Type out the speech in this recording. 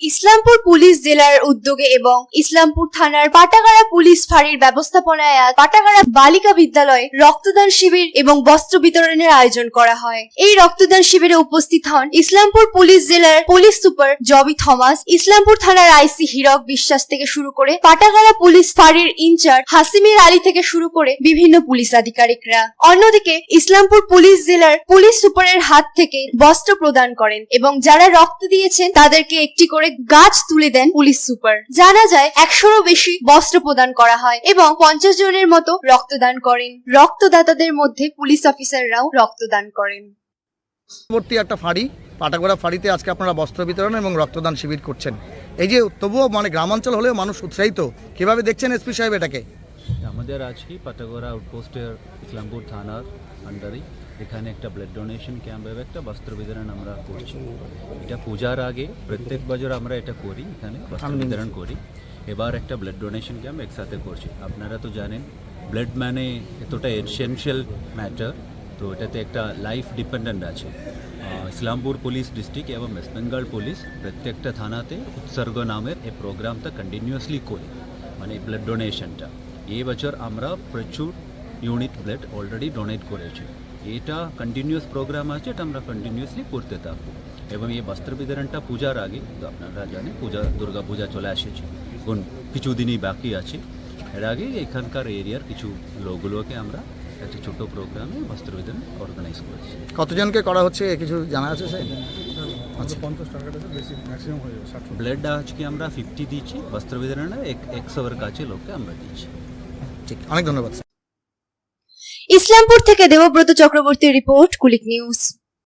Islampur police জেলার উদ্যোগে এবং ইসলামপুর থানার পাটাগাড়া পুলিশ ফাঁড়ির ব্যবস্থাপনায় আজ পাটাগাড়া বালিকা বিদ্যালয়ে রক্তদান শিবির এবং বস্ত্র বিতরণের আয়োজন করা হয়। এই রক্তদান শিবিরে উপস্থিত হন ইসলামপুর পুলিশ জেলার police super Joby Thomas, Islampur থানার আইসি হীরক বিশ্বাস থেকে শুরু করে পাটাগাড়া পুলিশ ফাঁড়ির ইনচার্জ হাসিমির আলী থেকে শুরু করে বিভিন্ন পুলিশ আধিকারিকরা। অন্যদিকে ইসলামপুর পুলিশ জেলার পুলিশ সুপারের হাত থেকে বস্ত্র প্রদান করেন এবং যারা রক্ত দিয়েছেন তাদেরকে একটি করে গাছ তুলে দেন পুলিশ সুপার। জানা যায়, একশোরও বেশি বস্ত্র প্রদান করা হয় এবং পঞ্চাশ জনের মতো রক্তদান করেন। রক্তদাতাদের মধ্যে পুলিশ অফিসাররাও রক্তদান করেন। পরবর্তী একটা ফাঁড়ি, পাটাগোড়া ফাঁড়িতে আজকে আপনারা বস্ত্র বিতরণ এবং রক্তদান শিবির করছেন। এই যে, তবুও মানে গ্রামাঞ্চল হলেও মানুষ উৎসাহিত। কীভাবে দেখছেন এসপি সাহেব এটাকে? আমাদের আজকে পাটাগোড়া আউটপোস্টের ইসলামপুর থানার আন্ডারে এখানে একটা ব্লাড ডোনেশন ক্যাম্প এবং একটা বস্ত্র বিতরণ আমরা করছি। এটা পূজার আগে প্রত্যেক বছর আমরা এটা করি এখানে বস্ত্র বিতরণ করি। এবার একটা ব্লাড ডোনেশন ক্যাম্প একসাথে করছি। আপনারা তো জানেন ব্লাড মানে এতটা এসেনশিয়াল ম্যাটার তো এটাতে একটা লাইফ ডিপেন্ডেন্ট আছে। ইসলামপুর পুলিশ ডিস্ট্রিক্ট এবং ওয়েস্ট বেঙ্গল পুলিশ প্রত্যেকটা থানাতে উৎসর্গ নামের এই প্রোগ্রামটা কন্টিনিউয়াসলি করি মানে ব্লাড ডোনেশনটা এই বছর আমরা প্রচুর ইউনিট ব্লাড অলরেডি ডোনেট করেছি। এটা কন্টিনিউয়াস প্রোগ্রাম আছে এটা আমরা কন্টিনিউয়াসলি করতে থাকব। এবং এই বস্ত্র বিতরণটা পূজার আগে তো আপনারা জানেন পূজা দুর্গা পূজা চলে আসেছে কোন কিছু দিনই বাকি আছে। এর আগে এখানকার এরিয়ার কিছু লোকগুলোকে আমরা একটা ছোটো প্রোগ্রামে বস্ত্র বিতরণ অর্গানাইজ করেছি। কতজনকে করা হচ্ছে কিছু জানা আছে স্যার? আচ্ছা। পঞ্চাশ টাকাটা বেশি ম্যাক্সিমাম হয়ে যাবে ষাট ব্লাড আজকে আমরা ফিফটি দিচ্ছি। বস্ত্র বিতরণে এক একশোর কাছে লোককে আমরা দিচ্ছি। ঠিক। অনেক ধন্যবাদ ইসলামপুর থেকে দেবব্রত চক্রবর্তীর রিপোর্ট কুলিক নিউজ।